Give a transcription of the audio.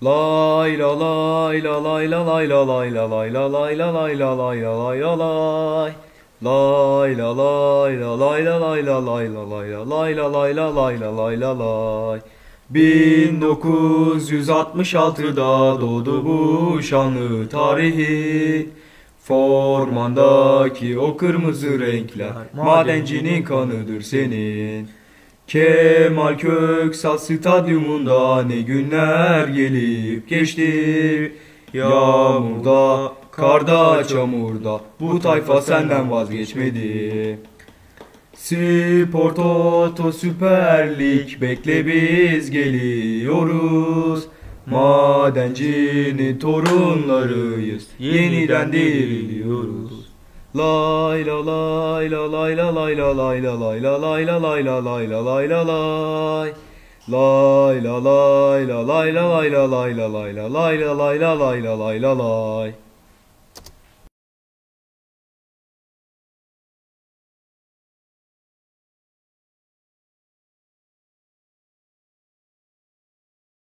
Lay la lay la lay la lay la lay la lay la lay la lay la lay la lay la lay. Lay la lay la lay la lay la lay la lay la lay la lay la lay la lay la lay. 1966'da doğdu bu şanlı tarihi. Formandaki o kırmızı renkler madencinin kanıdır senin. Kemal Köksal stadyumunda ne günler gelip geçti. Yağmurda, karda, çamurda bu tayfa senden vazgeçmedi. Spor Toto Süper Lig bekle biz geliyoruz. Madencinin torunlarıyız. Yeniden diriliyoruz. Lay la lay la lay la lay la lay la lay la lay la lay la lay la lay la lay. Lay la lay la lay la lay la lay la lay la lay la lay la lay la lay la lay.